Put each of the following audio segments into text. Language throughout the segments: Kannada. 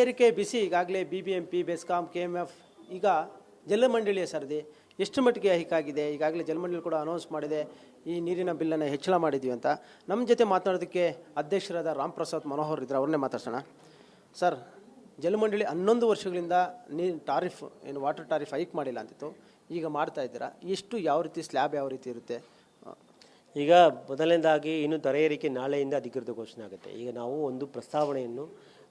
ಏರಿಕೆ ಬಿಸಿ, ಈಗಾಗಲೇ B B M P BESCOM K M F ಈಗ ಜಲಮಂಡಳಿಯ ಸರದಿ, ಎಷ್ಟು ಮಟ್ಟಿಗೆ ಹೈಕಾಗಿದೆ ಈಗಾಗಲೇ ಜಲಮಂಡಳಿ ಕೂಡ ಅನೌನ್ಸ್ ಮಾಡಿದೆ, ಈ ನೀರಿನ ಬಿಲ್ಲನ್ನು ಹೆಚ್ಚಳ ಮಾಡಿದ್ವಿ ಅಂತ. ನಮ್ಮ ಜೊತೆ ಮಾತನಾಡೋದಕ್ಕೆ ಅಧ್ಯಕ್ಷರಾದ ರಾಮ್ ಪ್ರಸಾದ್ ಮನೋಹರ್ ಇದ್ದಾರೆ ಅವ್ರನ್ನೇ ಮಾತಾಡ್ಸೋಣ. ಸರ್, ಜಲಮಂಡಳಿ ಹನ್ನೊಂದು ವರ್ಷಗಳಿಂದ ನೀರು ಟಾರಿಫ್, ಏನು ವಾಟರ್ ಟಾರಿಫ್ ಹೈಕ್ ಮಾಡಿಲ್ಲ ಅಂತಿತ್ತು. ಈಗ ಮಾಡ್ತಾ ಇದ್ದೀರಾ? ಎಷ್ಟು ಯಾವ ರೀತಿ ಸ್ಲ್ಯಾಬ್ ಯಾವ ರೀತಿ ಇರುತ್ತೆ? ಈಗ ಮೊದಲನೇದಾಗಿ ಇನ್ನು ದರ ಏರಿಕೆ ನಾಳೆಯಿಂದ ಅಧಿಕೃತ ಘೋಷಣೆ ಆಗುತ್ತೆ. ಈಗ ನಾವು ಒಂದು ಪ್ರಸ್ತಾವನೆಯನ್ನು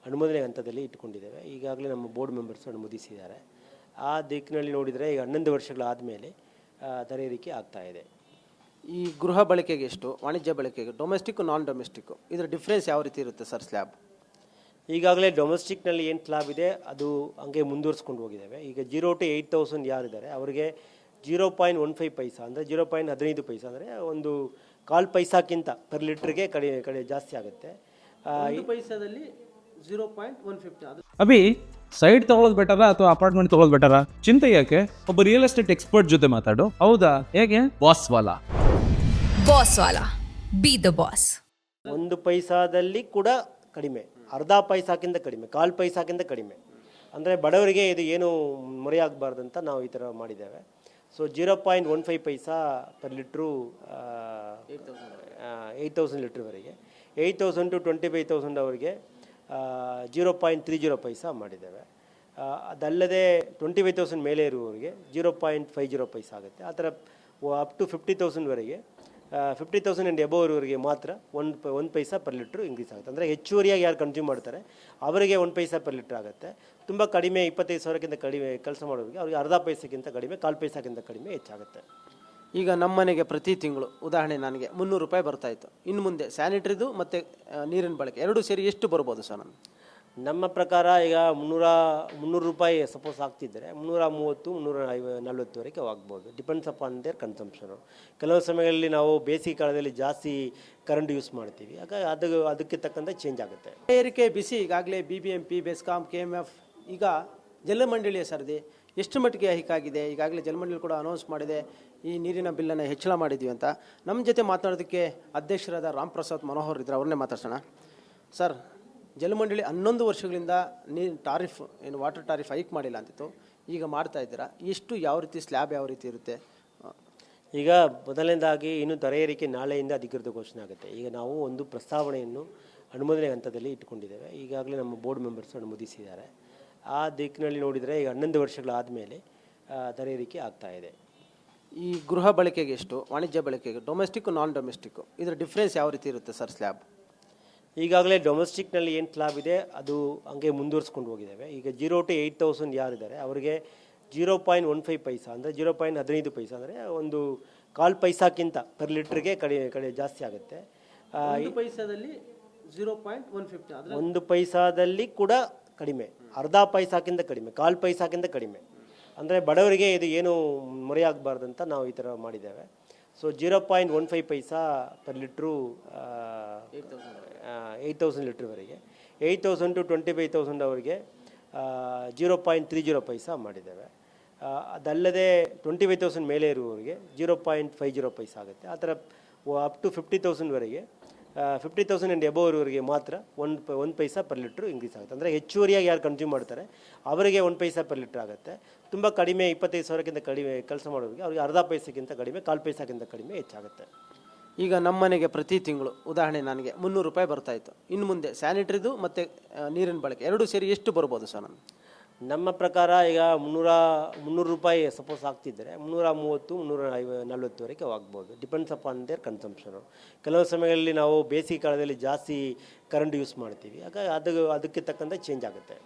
ಅನುಮೋದನೆ ಹಂತದಲ್ಲಿ ಇಟ್ಕೊಂಡಿದ್ದೇವೆ ಈಗಾಗಲೇ ನಮ್ಮ ಬೋರ್ಡ್ ಮೆಂಬರ್ಸ್ ಅನುಮೋದಿಸಿದ್ದಾರೆ. ಆ ದಿಕ್ಕಿನಲ್ಲಿ ನೋಡಿದರೆ ಈಗ ಹನ್ನೊಂದು ವರ್ಷಗಳಾದ ಮೇಲೆ ಏರಿಕೆ ಆಗ್ತಾ ಇದೆ. ಈ ಗೃಹ ಬಳಕೆಗೆ ಎಷ್ಟು ವಾಣಿಜ್ಯ ಬಳಕೆಗೆ ಡೊಮೆಸ್ಟಿಕ್ ನಾನ್ ಡೊಮೆಸ್ಟಿಕ್ ಇದರ ಡಿಫ್ರೆನ್ಸ್ ಯಾವ ರೀತಿ ಇರುತ್ತೆ ಸರ್ ಸ್ಲ್ಯಾಬ್ ಈಗಾಗಲೇ ಡೊಮೆಸ್ಟಿಕ್ನಲ್ಲಿ ಏನು ಸ್ಲ್ಯಾಬ್ ಇದೆ ಅದು ಹಂಗೆ ಮುಂದುವರಿಸ್ಕೊಂಡು ಹೋಗಿದ್ದೇವೆ. ಈಗ ಜೀರೋ ಟು ಏಯ್ಟ್ ತೌಸಂಡ್ ಯಾರಿದ್ದಾರೆ ಅವರಿಗೆ zero point one five paisa ಅಂದರೆ ಜೀರೋ ಪಾಯಿಂಟ್ ಹದಿನೈದು ಪೈಸಾ ಅಂದರೆ ಒಂದು ಕಾಲು ಪೈಸಾಕ್ಕಿಂತ ಪರ್ ಲೀಟ್ರಿಗೆ ಕಡಿಮೆ ಕಡೆ ಜಾಸ್ತಿ ಆಗುತ್ತೆ. ಈ ಪೈಸಾದಲ್ಲಿ ಜೀರೋ ಪಾಯಿಂಟ್ ಒನ್ ಫಿಫ್ಟಿ ಅದು ಅಭಿ ಸೈಡ್ ತಗೊಳ್ಳೋದು ಬೆಟರ ಅಥವಾ ಅಪಾರ್ಟ್ಮೆಂಟ್ ತಗೊಳ್ಳೋದು ಬೆಟರ ಚಿಂತೆ ಯಾಕೆ? ಒಬ್ಬ ರಿಯಲ್ ಎಸ್ಟೇಟ್ ಎಕ್ಸ್ಪರ್ಟ್ ಜೊತೆ ಮಾತಾಡು. ಹೌದಾ? ಹೇಗೆ? ಬಾಸ್ ವಾಲಾ. ಬಾಸ್ ವಾಲಾ. ಬಿ ದ ಬಾಸ್ ಒಂದು ಪೈಸಾದಲ್ಲಿ ಕೂಡ ಕಡಿಮೆ. ಅರ್ಧ ಪೈಸಾಕ್ಕಿಂತ ಕಡಿಮೆ. ಕಾಲು ಪೈಸಾಕ್ಕಿಂತ ಕಡಿಮೆ. ಅಂದರೆ ಬಡವರಿಗೆ ಇದು ಏನು ಮೊರೆಯಾಗಬಾರ್ದು ಅಂತ ನಾವು ಈ ಥರ ಮಾಡಿದ್ದೇವೆ. So zero point one five paisa per litre eight thousand ಲೀಟ್ರ್ವರೆಗೆ eight thousand to twenty five thousand ಅವರಿಗೆ zero point three zero paisa ಮಾಡಿದ್ದೇವೆ. ಅದಲ್ಲದೆ ಟ್ವೆಂಟಿ ಫೈವ್ ತೌಸಂಡ್ ಮೇಲೆ ಇರುವವರಿಗೆ zero point five zero paisa ಆಗುತ್ತೆ. ಆ ಥರ ಅಪ್ ಟು ಫಿಫ್ಟಿ ತೌಸಂಡ್ವರೆಗೆ ಫಿಫ್ಟಿ ತೌಸಂಡ್ ಆ್ಯಂಡ್ ಎಬೋ ಇರುವವರಿಗೆ ಮಾತ್ರ ಒಂದು ಪ, ಒಂದು ಪೈಸಾ ಪರ್ ಲೀಟ್ರ್ ಇನ್ಕ್ರೀಸ್ ಆಗುತ್ತೆ. ಅಂದರೆ ಹೆಚ್ಚುವರಿಯಾಗಿ ಯಾರು ಕನ್ಸ್ಯೂಮ್ ಮಾಡ್ತಾರೆ, ಅವರಿಗೆ ಒಂದು ಪೈಸಾ ಪರ್ ಲೀಟ್ರ್ ಆಗುತ್ತೆ. ತುಂಬ ಕಡಿಮೆ ಇಪ್ಪತ್ತೈದು ಸಾವಿರಕ್ಕಿಂತ ಕಡಿಮೆ ಕೆಲಸ ಮಾಡೋರಿಗೆ ಅವ್ರಿಗೆ ಅರ್ಧ ಪೈಸಕ್ಕಿಂತ ಕಡಿಮೆ, ಕಾಲು ಪೈಸಕ್ಕಿಂತ ಕಡಿಮೆ ಹೆಚ್ಚಾಗುತ್ತೆ. ಈಗ ನಮ್ಮ ಮನೆಗೆ ಪ್ರತಿ ತಿಂಗಳು ಉದಾಹರಣೆ ನನಗೆ ಮುನ್ನೂರು ರೂಪಾಯಿ ಬರ್ತಾ ಇತ್ತು. ಇನ್ನು ಮುಂದೆ ಸ್ಯಾನಿಟ್ರಿದು ಮತ್ತು ನೀರಿನ ಬಳಕೆ ಎರಡೂ ಸೇರಿ ಎಷ್ಟು ಬರ್ಬೋದು ಸರ್ ನಾನು ನಮ್ಮ ಪ್ರಕಾರ ಈಗ ಮುನ್ನೂರ ಮುನ್ನೂರು ರೂಪಾಯಿ ಸಪೋಸ್ ಆಗ್ತಿದ್ದರೆ ಮುನ್ನೂರ ಮೂವತ್ತು ಮುನ್ನೂರ ಐವ ನಲ್ವತ್ತುವರೆಗೆ ಆಗ್ಬೋದು. ಡಿಪೆಂಡ್ಸ್ ಅಪಾನ್ ದೇರ್ ಕನ್ಸಂಪ್ಷನು ಕೆಲವು ಸಮಯಗಳಲ್ಲಿ ನಾವು ಬೇಸಿಗೆ ಕಾಲದಲ್ಲಿ ಜಾಸ್ತಿ ಕರೆಂಟ್ ಯೂಸ್ ಮಾಡ್ತೀವಿ. ಆಗ ಅದು ಅದಕ್ಕೆ ತಕ್ಕಂತೆ ಚೇಂಜ್ ಆಗುತ್ತೆ. ಏರಿಕೆ ಬಿಸಿ ಈಗಾಗಲೇ B B M P BESCOM K M F ಈಗ ಜಲಮಂಡಳಿಯ ಸರದಿ ಎಷ್ಟು ಮಟ್ಟಿಗೆ ಹೈಕಾಗಿದೆ ಈಗಾಗಲೇ ಜಲಮಂಡಳಿ ಕೂಡ ಅನೌನ್ಸ್ ಮಾಡಿದೆ, ಈ ನೀರಿನ ಬಿಲ್ಲನ್ನು ಹೆಚ್ಚಳ ಮಾಡಿದ್ವಿ ಅಂತ. ನಮ್ಮ ಜೊತೆ ಮಾತನಾಡೋದಕ್ಕೆ ಅಧ್ಯಕ್ಷರಾದ ರಾಮ್ ಪ್ರಸಾದ್ ಮನೋಹರ್ ಇದ್ದಾರೆ ಅವ್ರನ್ನೇ ಮಾತಾಡ್ಸೋಣ. ಸರ್, ಜಲಮಂಡಳಿ ಹನ್ನೊಂದು ವರ್ಷಗಳಿಂದ ನೀರು ಟಾರಿಫ್, ಏನು ವಾಟರ್ ಟಾರಿಫ್ ಹೈಕ್ ಮಾಡಿಲ್ಲ ಅಂತಿತ್ತು. ಈಗ ಮಾಡ್ತಾ ಇದ್ದೀರಾ? ಎಷ್ಟು ಯಾವ ರೀತಿ ಸ್ಲ್ಯಾಬ್ ಯಾವ ರೀತಿ ಇರುತ್ತೆ? ಈಗ ಮೊದಲನೇದಾಗಿ ಇನ್ನು ದರ ಏರಿಕೆ ನಾಳೆಯಿಂದ ಅಧಿಕೃತ ಘೋಷಣೆ ಆಗುತ್ತೆ. ಈಗ ನಾವು ಒಂದು ಪ್ರಸ್ತಾವನೆಯನ್ನು ಅನುಮೋದನೆ ಹಂತದಲ್ಲಿ ಇಟ್ಕೊಂಡಿದ್ದೇವೆ ಈಗಾಗಲೇ ನಮ್ಮ ಬೋರ್ಡ್ ಮೆಂಬರ್ಸ್ ಅನುಮೋದಿಸಿದ್ದಾರೆ. ಆ ದಿಕ್ಕಿನಲ್ಲಿ ನೋಡಿದರೆ ಈಗ ಹನ್ನೊಂದು ವರ್ಷಗಳಾದ ಮೇಲೆ ದರ ಏರಿಕೆ ಆಗ್ತಾ ಇದೆ. ಈ ಗೃಹ ಬಳಕೆಗೆ ಎಷ್ಟು ವಾಣಿಜ್ಯ ಬಳಕೆಗೆ ಡೊಮೆಸ್ಟಿಕ್ಕು ನಾನ್ ಡೊಮೆಸ್ಟಿಕ್ಕು ಇದರ ಡಿಫ್ರೆನ್ಸ್ ಯಾವ ರೀತಿ ಇರುತ್ತೆ ಸರ್ ಸ್ಲ್ಯಾಬ್ ಈಗಾಗಲೇ ಡೊಮೆಸ್ಟಿಕ್ನಲ್ಲಿ ಏನು ಸ್ಲ್ಯಾಬ್ ಇದೆ ಅದು ಹಂಗೆ ಮುಂದುವರಿಸ್ಕೊಂಡು ಹೋಗಿದ್ದೇವೆ. ಈಗ ಜೀರೋ ಟು ಏಯ್ಟ್ ತೌಸಂಡ್ ಯಾರಿದ್ದಾರೆ ಅವರಿಗೆ zero point one five paisa ಅಂದರೆ ಜೀರೋ ಪಾಯಿಂಟ್ ಹದಿನೈದು ಪೈಸಾ ಅಂದರೆ ಒಂದು ಕಾಲು ಪೈಸಾಕ್ಕಿಂತ ಪರ್ ಲೀಟ್ರಿಗೆ ಕಡೆ ಕಡೆ ಜಾಸ್ತಿ ಆಗುತ್ತೆ. ಪೈಸಾದಲ್ಲಿ ಜೀರೋ ಪಾಯಿಂಟ್ ಒನ್ ಫಿಫ್ಟಿ ಒಂದು ಪೈಸಾದಲ್ಲಿ ಕೂಡ ಕಡಿಮೆ. ಅರ್ಧ ಪೈಸಾಕ್ಕಿಂತ ಕಡಿಮೆ, ಕಾಲು ಪೈಸಾಕ್ಕಿಂತ ಕಡಿಮೆ. ಅಂದರೆ ಬಡವರಿಗೆ ಇದು ಏನು ಮೊರೆಯಾಗಬಾರ್ದು ಅಂತ ನಾವು ಈ ಥರ ಮಾಡಿದ್ದೇವೆ. So zero point one five paisa per litre eight thousand ಲೀಟ್ರ್ವರೆಗೆ eight thousand to twenty five thousand ಅವರಿಗೆ zero point three zero paisa ಮಾಡಿದ್ದೇವೆ. ಅದಲ್ಲದೆ ಟ್ವೆಂಟಿ ಫೈವ್ ತೌಸಂಡ್ ಮೇಲೆ ಇರುವವರಿಗೆ zero point five zero paisa ಆಗುತ್ತೆ. ಆ ಥರ ಅಪ್ ಟು ಫಿಫ್ಟಿ ತೌಸಂಡ್ವರೆಗೆ ಫಿಫ್ಟಿ ತೌಸಂಡ್ ಆ್ಯಂಡ್ ಎಬೋ ಇರೋರಿಗೆ ಮಾತ್ರ ಒಂದು ಪ, ಒಂದು ಪೈಸಾ ಪರ್ ಲೀಟ್ರ್ ಇನ್ಕ್ರೀಸ್ ಆಗುತ್ತೆ. ಅಂದರೆ ಹೆಚ್ಚುವರಿಯಾಗಿ ಯಾರು ಕನ್ಸ್ಯೂಮ್ ಮಾಡ್ತಾರೆ, ಅವರಿಗೆ ಒಂದು ಪೈಸಾ ಪರ್ ಲೀಟ್ರ್ ಆಗುತ್ತೆ. ತುಂಬ ಕಡಿಮೆ ಇಪ್ಪತ್ತೈದು ಸಾವಿರಕ್ಕಿಂತ ಕಡಿಮೆ ಕೆಲಸ ಮಾಡೋರಿಗೆ ಅವ್ರಿಗೆ ಅರ್ಧ ಪೈಸೆಗಿಂತ ಕಡಿಮೆ, ಕಾಲು ಪೈಸಾಕ್ಕಿಂತ ಕಡಿಮೆ ಹೆಚ್ಚಾಗುತ್ತೆ. ಈಗ ನಮ್ಮ ಮನೆಗೆ ಪ್ರತಿ ತಿಂಗಳು, ಉದಾಹರಣೆ ನನಗೆ ಮುನ್ನೂರು ರೂಪಾಯಿ ಬರ್ತಾ ಇತ್ತು. ಇನ್ನು ಮುಂದೆ ಸ್ಯಾನಿಟ್ರಿದು ಮತ್ತು ನೀರಿನ ಬಳಕೆ, ಎರಡೂ ಸೇರಿ ಎಷ್ಟು ಬರ್ಬೋದು ಸರ್ ನಾನು ನಮ್ಮ ಪ್ರಕಾರ ಈಗ ಮುನ್ನೂರ, ಮುನ್ನೂರು ರೂಪಾಯಿ ಸಪೋಸ್ ಆಗ್ತಿದ್ದರೆ ಮುನ್ನೂರ ಮೂವತ್ತು, ಮುನ್ನೂರ ಐವ ನಲ್ವತ್ತುವರೆಗೆ ಆಗ್ಬೋದು. ಡಿಪೆಂಡ್ಸ್ ಅಪಾನ್ ದೇರ್ ಕನ್ಸಂಪ್ಷನು ಕೆಲವು ಸಮಯಗಳಲ್ಲಿ ನಾವು ಬೇಸಿಗೆ ಕಾಲದಲ್ಲಿ ಜಾಸ್ತಿ ಕರೆಂಟ್ ಯೂಸ್ ಮಾಡ್ತೀವಿ. ಹಾಗಾಗಿ ಅದು, ಅದಕ್ಕೆ ತಕ್ಕಂತೆ ಚೇಂಜ್ ಆಗುತ್ತೆ.